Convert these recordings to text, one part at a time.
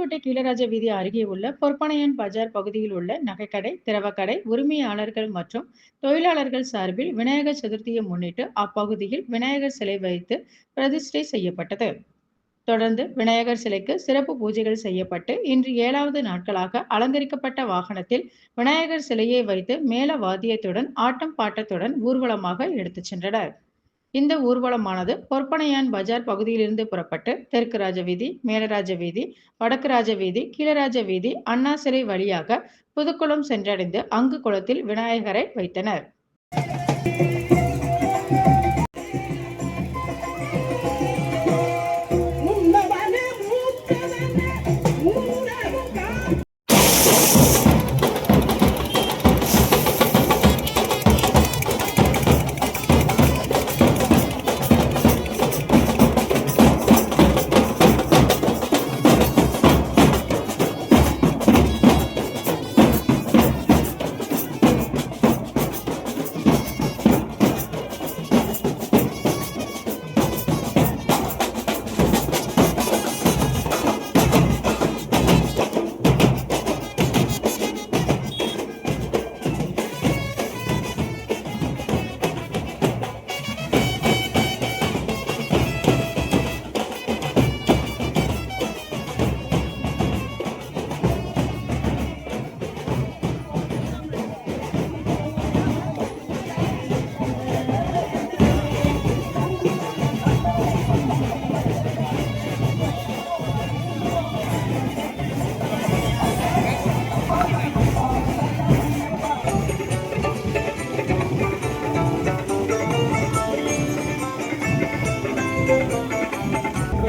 புதுக்கோட்டை கீழராஜ வீதி அருகே உள்ள பொற்பனையன் பஜார் பகுதியில் உள்ள நகைக்கடை, திரவக்கடை உரிமையாளர்கள் மற்றும் தொழிலாளர்கள் சார்பில் விநாயகர் சதுர்த்தியை முன்னிட்டு அப்பகுதியில் விநாயகர் சிலை வைத்து பிரதிஷ்டை செய்யப்பட்டது. தொடர்ந்து விநாயகர் சிலைக்கு சிறப்பு பூஜைகள் செய்யப்பட்டு இன்று ஏழாவது நாட்களாக அலங்கரிக்கப்பட்ட வாகனத்தில் விநாயகர் சிலையை வைத்து மேல வாத்தியத்துடன் ஆட்டம் பாட்டத்துடன் ஊர்வலமாக எடுத்துச் சென்றனர். இந்த ஊர்வலமானது பொற்பனையான் பஜார் பகுதியிலிருந்து புறப்பட்டு தெற்கு ராஜ வீதி, மேலராஜ வீதி, வடக்கு ராஜ வீதி, கீழராஜ வீதி, அண்ணாசிரை வழியாக புதுக்குளம் சென்றடைந்து அங்கு குளத்தில் விநாயகரை வைத்தனர்.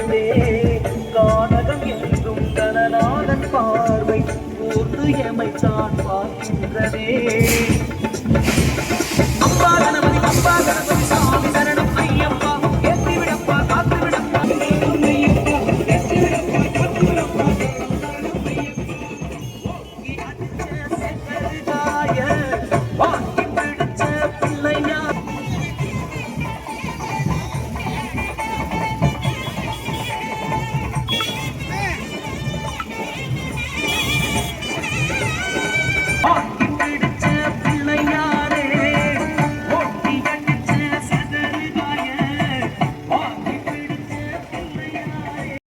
கொண்டே கானகம் என்றும் கனநாதன் பார்வை கூர்ந்து எமைத்தான் பார்க்கின்றதே அப்பா கணபதி அப்பா கணபதி